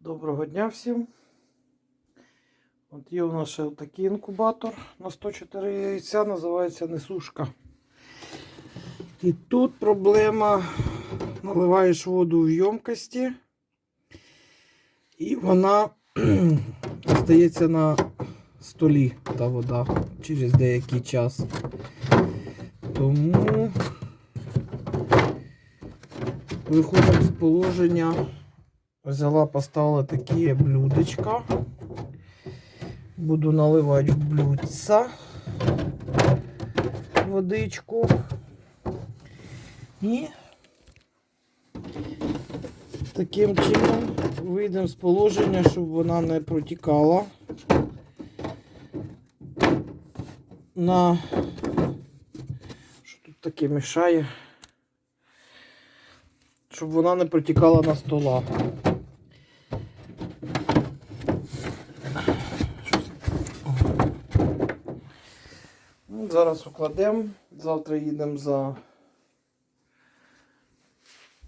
Доброго дня всім. От є у нас ще такий інкубатор на 104 яйця, називається несушка. І тут проблема. Наливаєш воду в ємкості, і вона остається на столі та вода через деякий час. Тому виходимо з положення. Взяла, поставила такі блюдечка. Буду наливати в блюдця водичку. І таким чином вийдемо з положення, щоб вона не протікала на що тут таке мішає, щоб вона не протікала на стола. Ну, Зараз укладемо. Завтра їдемо за,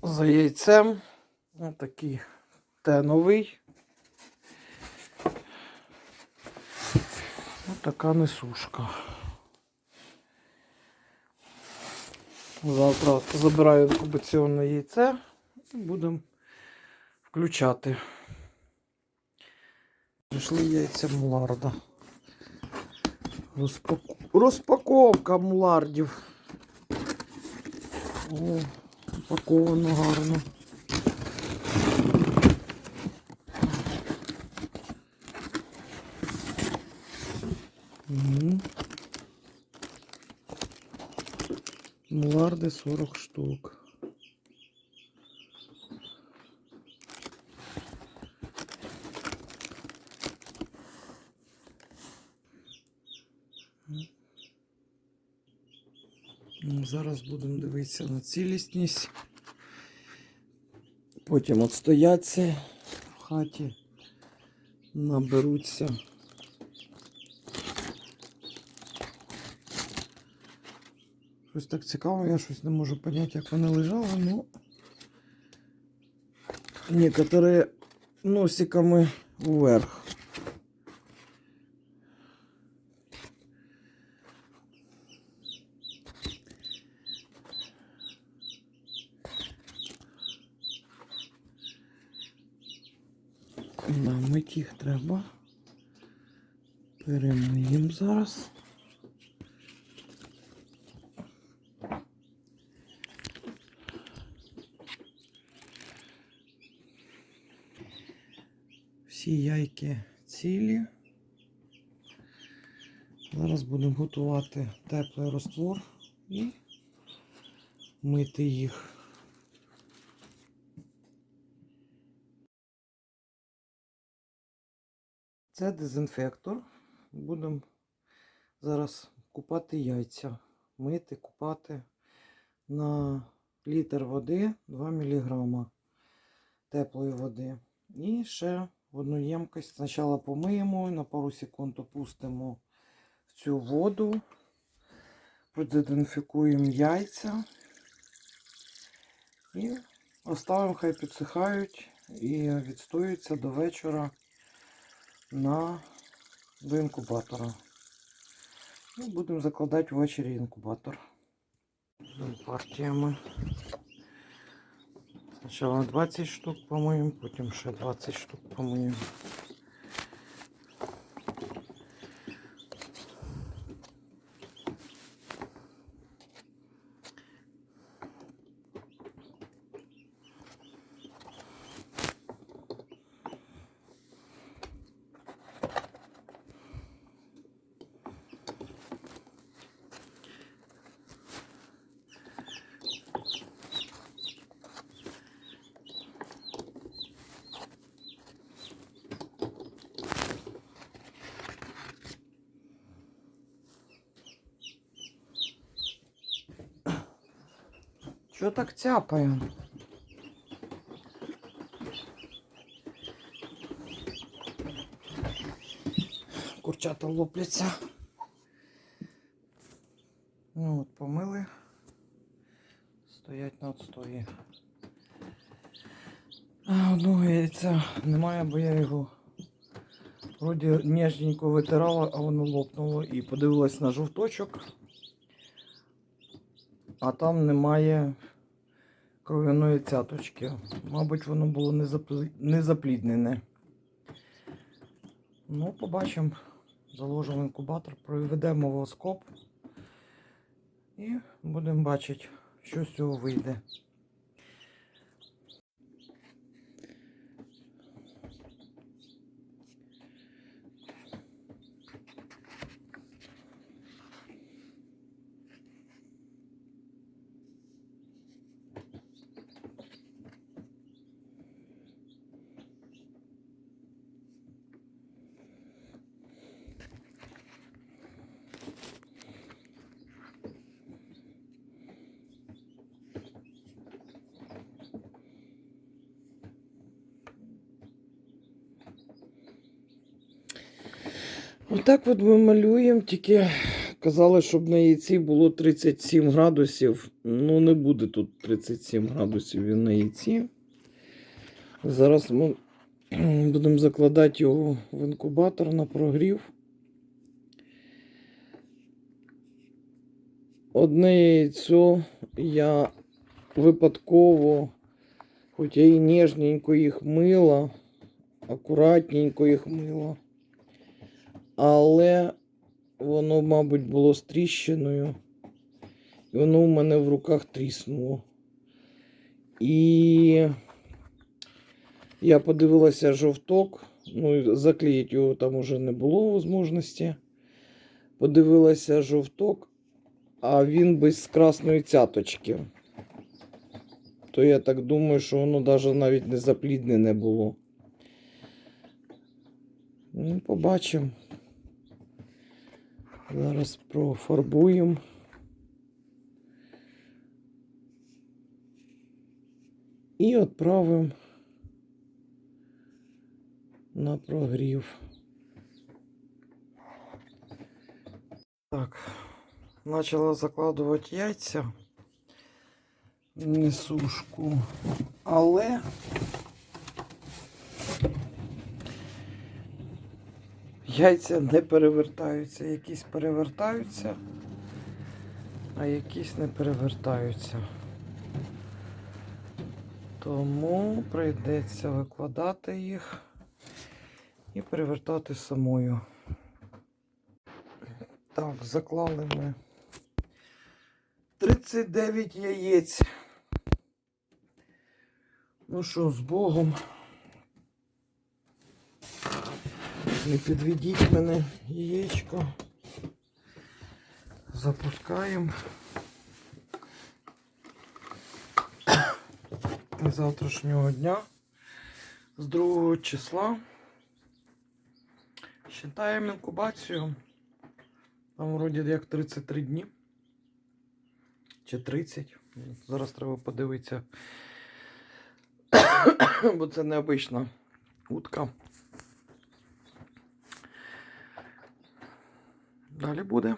за яйцем. Ось такий те новий. Ось така несушка. Завтра забираю інкубаційне яйце і будемо включати. Прийшли яйця муларда. Розпаку... Розпаковка мулардів. О, упаковано гарно. Мгм. Муларди 40 штук. Ну, Зараз будемо дивитися на цілісність. Потім отстояться в хаті, наберуться. Щось так цікаво, я щось не можу зрозуміти, як вони лежали, ну некоторі носиками вверх. Мить їх треба. Перемиємо зараз. Всі яйки цілі. Зараз будемо готувати теплий роствор і мити їх. Це дезінфектор. Будемо зараз купати яйця. Мити, купати на літр води 2 мг теплої води. І ще одну ємкость спочатку помиємо, на пару секунд опустимо в цю воду, продезінфікуємо яйця і оставимо, хай підсихають і відстоюються до вечора на до інкубатора. І будемо закладати ввечері інкубатор. Партіями. Спочатку 20 штук помиємо, потім ще 20 штук помиємо. Що так цяпає? Курчата лопляться. Ну от, помили. Стоять на отстої. А одного яйця немає, бо я його вроді ніжненько витирала, а воно лопнуло. І подивилась на жовточок, а там немає кров'яної цяточки. Мабуть, воно було не, заплі... не запліднене. Ну, побачимо. Заложимо інкубатор, проведемо воскоп і будемо бачити, що з цього вийде. Отак от ми малюємо, тільки казали, щоб на яйці було 37 градусів. Ну, не буде тут 37 градусів він на яйці. Зараз ми будемо закладати його в інкубатор на прогрів. Одне яйцо я випадково, хоч я і ніжненько їх мила, акуратненько їх мила але воно, мабуть, було з тріщиною. І воно у мене в руках тріснуло. І я подивилася жовток. Ну, заклеїти його там уже не було можливості. Подивилася жовток, а він без красної цяточки. То я так думаю, що воно навіть навіть не запліднене було. Ну, побачимо. Зараз профарбуємо. І відправимо на прогрів. Так, почала закладувати яйця несушку, але Яйця не перевертаються. Якісь перевертаються, а якісь не перевертаються. Тому прийдеться викладати їх і перевертати самою. Так, заклали ми 39 яєць. Ну що, з Богом. Не підведіть мене яєчко. Запускаємо. Завтрашнього дня, з 2 числа. Считаємо інкубацію. Там вроді як 33 дні. Чи 30. Зараз треба подивитися. Бо це необична утка. Далі буде.